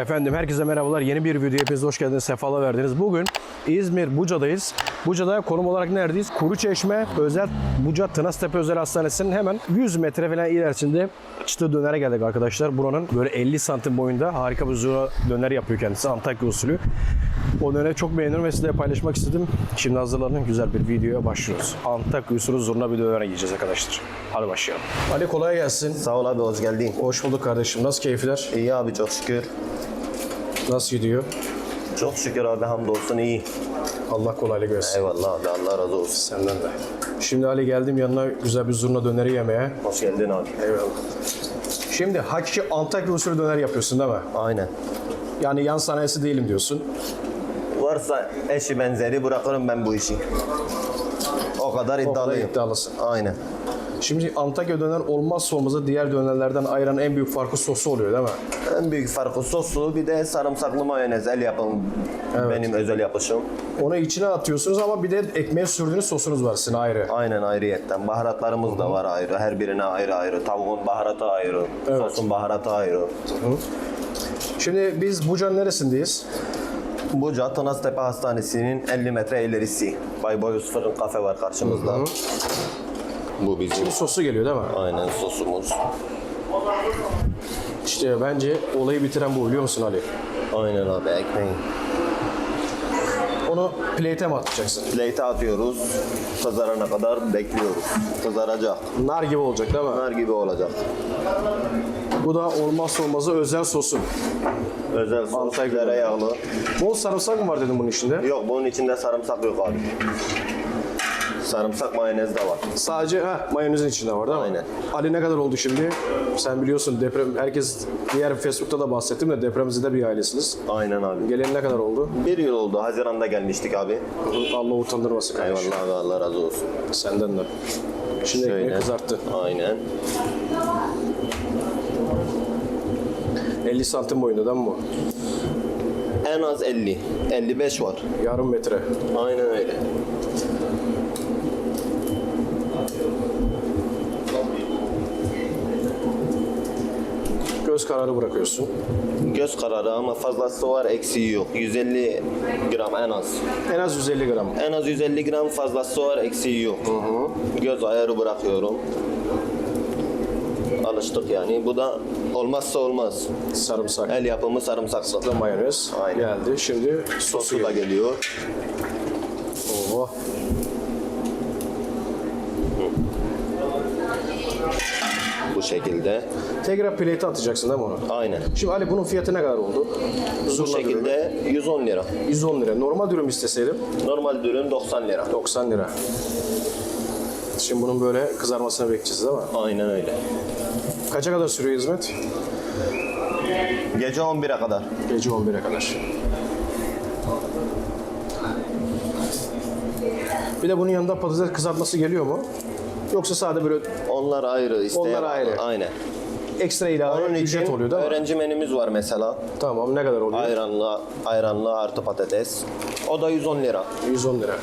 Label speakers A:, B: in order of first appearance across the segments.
A: Efendim herkese merhabalar. Yeni bir videoya hepiniz hoş geldiniz. Sefalar verdiniz. Bugün İzmir Buca'dayız. Buca'da konum olarak neredeyiz? Kuruçeşme Özel Buca Tınaztepe Özel Hastanesi'nin hemen 100 metre falan ilerisinde çıtı dönere geldik arkadaşlar. Buranın böyle 50 santim boyunda harika bir zura döner yapıyor kendisi. Antakya usulü. O döneri çok beğeniyorum ve size paylaşmak istedim. Şimdi hazırlanın. Güzel bir videoya başlıyoruz. Antakya usulü zurna bir döner yiyeceğiz arkadaşlar. Hadi başlayalım. Ali kolay gelsin.
B: Sağ ol abi hoş geldin.
A: Hoş bulduk kardeşim. Nasıl keyifler?
B: İyi abi çok şükür.
A: Nasıl gidiyor?
B: Çok şükür abi hamdolsun iyi.
A: Allah kolaylık versin.
B: Eyvallah abi Allah razı olsun.
A: Senden de. Şimdi Ali geldim yanına güzel bir zurna döneri yemeye.
B: Hoş geldin abi.
A: Eyvallah. Şimdi hakiki Antakya usulü döner yapıyorsun değil mi?
B: Aynen.
A: Yani yan sanayisi değilim diyorsun.
B: Varsa eşi benzeri bırakırım ben bu işi. O kadar
A: O kadar
B: iddialıyım.
A: iddialısın.
B: Aynen.
A: Şimdi Antakya döner olmazsa olmazı diğer dönerlerden ayıran en büyük farkı sosu oluyor değil mi?
B: En büyük farkı sosu bir de sarımsaklı mayonez el yapım. Benim özel yapışım.
A: Onu içine atıyorsunuz ama bir de ekmeğe sürdüğünüz sosunuz var sizin ayrı.
B: Aynen ayrıyetten. Baharatlarımız da var ayrı. Her birine ayrı ayrı. Tavuğun baharatı ayrı.
A: Evet.
B: Sosun baharatı ayrı.
A: Şimdi biz Buca'nın neresindeyiz?
B: Buca Tınaztepe Hastanesi'nin 50 metre ilerisi. Bay Boyuz Fırın Kafe var karşımızda. Bu bizim
A: Bu sosu geliyor değil mi?
B: aynen sosumuz.
A: İşte bence olayı bitiren bu biliyor musun Ali?
B: Aynen abi ekmeği.
A: Onu plate'e mi atacaksın?
B: Plate'e atıyoruz. Kızarana kadar bekliyoruz. Kızaracak.
A: Nar gibi olacak değil mi?
B: Nar gibi olacak.
A: Bu da olmazsa olmazı özel sosu.
B: Özel sos,
A: Antakya.
B: tereyağlı.
A: Bol sarımsak mı var dedim bunun içinde?
B: Yok bunun içinde sarımsak yok abi. Sarımsak mayonez de var.
A: Sadece ha mayonezin içinde var değil mi?
B: Aynen.
A: Ali ne kadar oldu şimdi? Sen biliyorsun deprem herkes diğer Facebook'ta da bahsettim de depremzede bir ailesiniz.
B: Aynen abi.
A: Geleli ne kadar oldu?
B: Bir yıl oldu. Haziran'da gelmiştik abi.
A: Allah utandırmasın kardeşim.
B: Eyvallah abi Allah razı olsun.
A: Senden de. Şimdi ekmeği
B: Şöyle.
A: kızarttı.
B: Aynen.
A: 50 santim boyunda değil mi bu?
B: En az 50. 55 var.
A: Yarım metre.
B: Aynen öyle.
A: Göz kararı bırakıyorsun.
B: Göz kararı ama fazlası var eksiği yok. 150 gram en az.
A: En az 150 gram.
B: En az 150 gram fazlası var eksiği yok. Göz ayarı bırakıyorum. Alıştık yani. Bu da olmazsa olmaz.
A: Sarımsak.
B: El yapımı sarımsaklı.
A: Mayonez
B: Aynen.
A: geldi. Şimdi sosu
B: Sosu da
A: geliyor.
B: geliyor.
A: Oh.
B: Şekilde.
A: Tekrar plate'e atacaksın değil mi onu?
B: Aynen.
A: Şimdi Ali bunun fiyatı ne kadar oldu?
B: Bu
A: Zurna dürümü.
B: şekilde 110 lira.
A: 110 lira. Normal dürüm isteseydim
B: Normal dürüm 90 lira.
A: 90 lira. Şimdi bunun böyle kızarmasını bekleyeceğiz değil mi?
B: Aynen öyle.
A: Kaça kadar sürüyor hizmet?
B: Gece 11'e kadar.
A: Gece 11'e kadar. Bir de bunun yanında patates kızartması geliyor mu? Yoksa sade böyle
B: Onlar ayrı. isteyen-
A: Onlar ayrı.
B: Aynen.
A: ekstra ilave
B: Onun için
A: ücret oluyor değil mi?
B: öğrenci menümüz var mesela.
A: Tamam ne kadar oluyor?
B: Ayranlı, ayranlı artı patates. O da 110 lira.
A: 110 lira.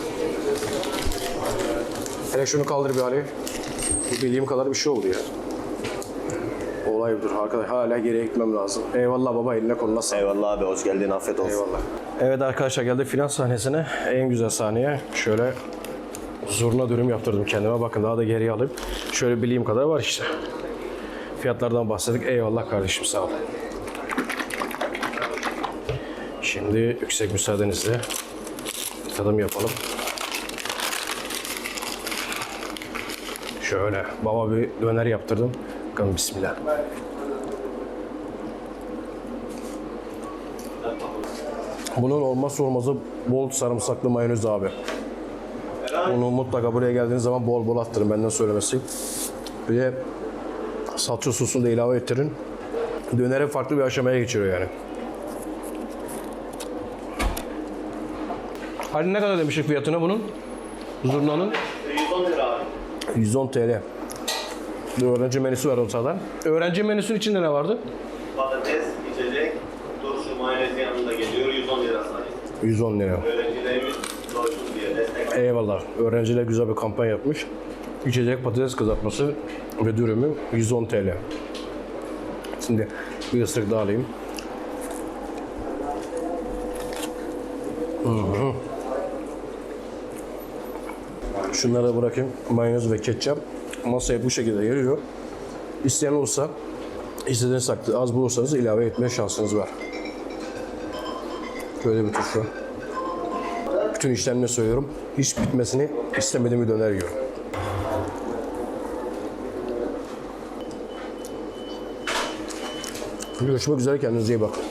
A: Hele şunu kaldır bir Ali. Bu bildiğim kadar bir şey oldu ya. Olay budur arkadaş. Hala geriye gitmem lazım. Eyvallah baba eline koluna sağlık.
B: Eyvallah abi hoş geldin afiyet olsun.
A: Eyvallah. Evet arkadaşlar geldik finans sahnesine. En güzel sahneye. Şöyle zurna dürüm yaptırdım kendime. Bakın daha da geriye alayım. Şöyle bildiğim kadar var işte. Fiyatlardan bahsettik. Eyvallah kardeşim sağ ol. Şimdi yüksek müsaadenizle tadım yapalım. Şöyle baba bir döner yaptırdım. Bakın bismillah. Bunun olmazsa olmazı bol sarımsaklı mayonez abi. Bunu mutlaka buraya geldiğiniz zaman bol bol attırın benden söylemesi. Bir de salça sosunu da ilave ettirin. Döneri farklı bir aşamaya geçiriyor yani. Hadi ne kadar demiştik fiyatına bunun? Zurnanın?
B: 110 lira abi.
A: 110 TL. Bir öğrenci menüsü var ortada. Öğrenci menüsünün içinde ne vardı?
B: Patates, içecek, turşu, mayonez yanında geliyor 110 lira sadece.
A: 110 lira.
B: Destek.
A: Eyvallah. Öğrenciler güzel bir kampanya yapmış. İçecek patates kızartması ve dürümü 110 TL. Şimdi bir ısırık daha alayım. Şunları da bırakayım. Mayonez ve ketçap. Masaya bu şekilde geliyor. İsteyen olursa istediğiniz takdirde az bulursanız ilave etme şansınız var. Böyle bir turşu. Bütün işlemle söylüyorum. Hiç bitmesini istemediğim bir döner yiyorum. Görüşmek üzere kendinize iyi bakın.